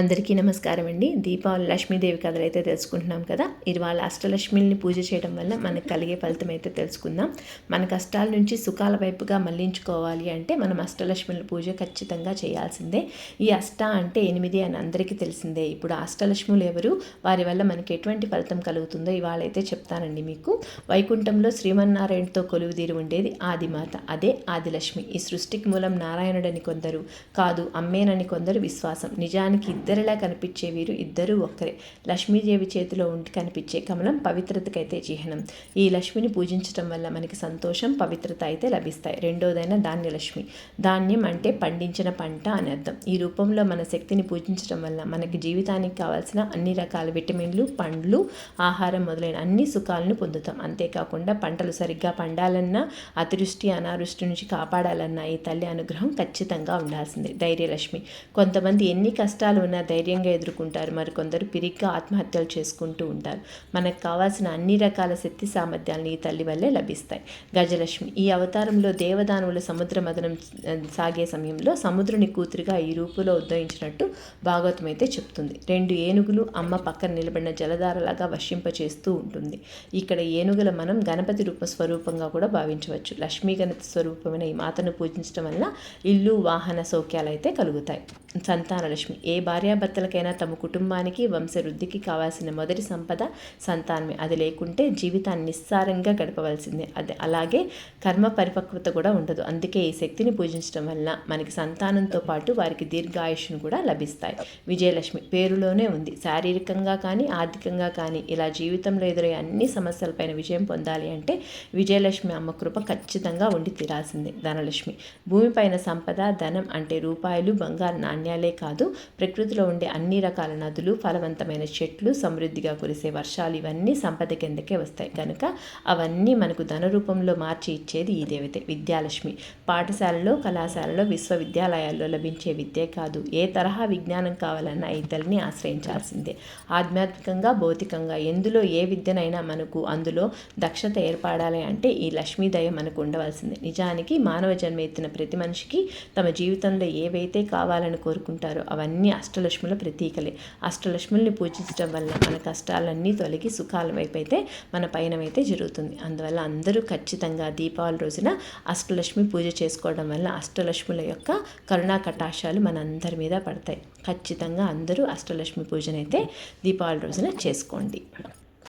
అందరికీ నమస్కారం అండి. దీపావళి లక్ష్మీదేవి కథలు అయితే తెలుసుకుంటున్నాం కదా. ఇవాళ అష్టలక్ష్మిని పూజ చేయడం వల్ల మనకు కలిగే ఫలితం అయితే తెలుసుకుందాం. మన కష్టాల నుంచి సుఖాల వైపుగా మళ్ళించుకోవాలి అంటే మనం అష్టలక్ష్మిని పూజ ఖచ్చితంగా చేయాల్సిందే. ఈ అష్ట అంటే ఎనిమిది అని అందరికీ తెలిసిందే. ఇప్పుడు అష్టలక్ష్ములు ఎవరు? వారి వల్ల మనకి ఎటువంటి ఫలితం కలుగుతుందో ఇవాళ అయితే చెప్తానండి మీకు. వైకుంఠంలో శ్రీమన్నారాయణతో కొలువుదీరి ఉండేది ఆదిమాత. అదే ఆదిలక్ష్మి. ఈ సృష్టికి మూలం నారాయణుడని కొందరు కాదు అమ్మేనని కొందరు విశ్వాసం. నిజానికి ఇద్దరిలా కనిపించే వీరు ఇద్దరూ ఒక్కరే. లక్ష్మీదేవి చేతిలో ఉండి కనిపించే కమలం పవిత్రతకైతే చిహ్నం. ఈ లక్ష్మిని పూజించడం వల్ల మనకి సంతోషం పవిత్రత అయితే లభిస్తాయి. రెండోదైన ధాన్యలక్ష్మి. ధాన్యం అంటే పండించిన పంట అని అర్థం. ఈ రూపంలో మన శక్తిని పూజించడం వల్ల మనకి జీవితానికి కావాల్సిన అన్ని రకాల విటమిన్లు పండ్లు ఆహారం మొదలైన అన్ని సుఖాలను పొందుతాం. అంతేకాకుండా పంటలు సరిగ్గా పండాలన్నా అతివృష్టి అనావృష్టి నుంచి కాపాడాలన్నా ఈ తల్లి అనుగ్రహం ఖచ్చితంగా ఉండాల్సిందే. ధైర్యలక్ష్మి. కొంతమంది ఎన్ని కష్టాలు ఉన్నా ధైర్యంగా ఎదుర్కొంటారు. మరికొందరు పిరిగ్గా ఆత్మహత్యలు చేసుకుంటూ ఉంటారు. మనకు కావాల్సిన అన్ని రకాల శక్తి సామర్థ్యాలను ఈ తల్లి వల్లే లభిస్తాయి. గజలక్ష్మి ఈ అవతారంలో దేవదానవులు సముద్ర మదనం సాగే సమయంలో సముద్రుని కూతురిగా ఈ రూపులో ఉద్భవించినట్టు భాగవతం అయితే చెప్తుంది. రెండు ఏనుగులు అమ్మ పక్కన నిలబడిన జలధారలాగా వర్షింపచేస్తూ ఉంటుంది. ఇక్కడ ఏనుగుల మనం గణపతి రూప స్వరూపంగా కూడా భావించవచ్చు. లక్ష్మీ గణపతి స్వరూపమైన ఈ మాతను పూజించడం వల్ల ఇల్లు వాహన సౌఖ్యాలు అయితే కలుగుతాయి. సంతానలక్ష్మి ఏ భార్యాభర్తలకైనా తమ కుటుంబానికి వంశవృద్ధికి కావాల్సిన మొదటి సంపద సంతానమే. అది లేకుంటే జీవితాన్ని నిస్సారంగా గడపవలసిందే. అది అలాగే కర్మ పరిపక్వత కూడా ఉండదు. అందుకే ఈ శక్తిని పూజించడం వల్ల మనకి సంతానంతో పాటు వారికి దీర్ఘాయుష్ను కూడా లభిస్తాయి. విజయలక్ష్మి పేరులోనే ఉంది. శారీరకంగా కానీ ఆర్థికంగా కానీ ఇలా జీవితంలో ఎదురయ్యే అన్ని సమస్యలపైన విజయం పొందాలి అంటే విజయలక్ష్మి అమ్మ కృప ఖచ్చితంగా ఉండి తీరాల్సిందే. ధనలక్ష్మి. భూమిపైన సంపద ధనం అంటే రూపాయలు బంగారు నాణ్యాలే కాదు ప్రకృతి ప్రకృతిలో ఉండే అన్ని రకాల నదులు ఫలవంతమైన చెట్లు సమృద్ధిగా కురిసే వర్షాలు ఇవన్నీ సంపద కిందకే వస్తాయి. కనుక అవన్నీ మనకు ధన రూపంలో మార్చి ఇచ్చేది ఈ దేవతే. విద్యాలక్ష్మి. పాఠశాలలో కళాశాలలో విశ్వవిద్యాలయాల్లో లభించే విద్యే కాదు. ఏ తరహా విజ్ఞానం కావాలన్నా ఈ తల్లిని ఆశ్రయించాల్సిందే. ఆధ్యాత్మికంగా భౌతికంగా ఎందులో ఏ విద్యనైనా మనకు అందులో దక్షత ఏర్పడాలి అంటే ఈ లక్ష్మీదయ మనకు ఉండవలసిందే. నిజానికి మానవ జన్మ ఎత్తిన ప్రతి మనిషికి తమ జీవితంలో ఏవైతే కావాలని కోరుకుంటారో అవన్నీ అష్టలక్ష్ముల ప్రతీకలే. అష్టలక్ష్ముల్ని పూజించడం వల్ల మన కష్టాలన్నీ తొలగి సుఖాల వైపు అయితే మన పయనమైతే జరుగుతుంది. అందువల్ల అందరూ ఖచ్చితంగా దీపావళి రోజున అష్టలక్ష్మి పూజ చేసుకోవడం వల్ల అష్టలక్ష్ముల యొక్క కరుణా కటాశాలు మన అందరి మీద పడతాయి. ఖచ్చితంగా అందరూ అష్టలక్ష్మి పూజనైతే దీపావళి రోజున చేసుకోండి.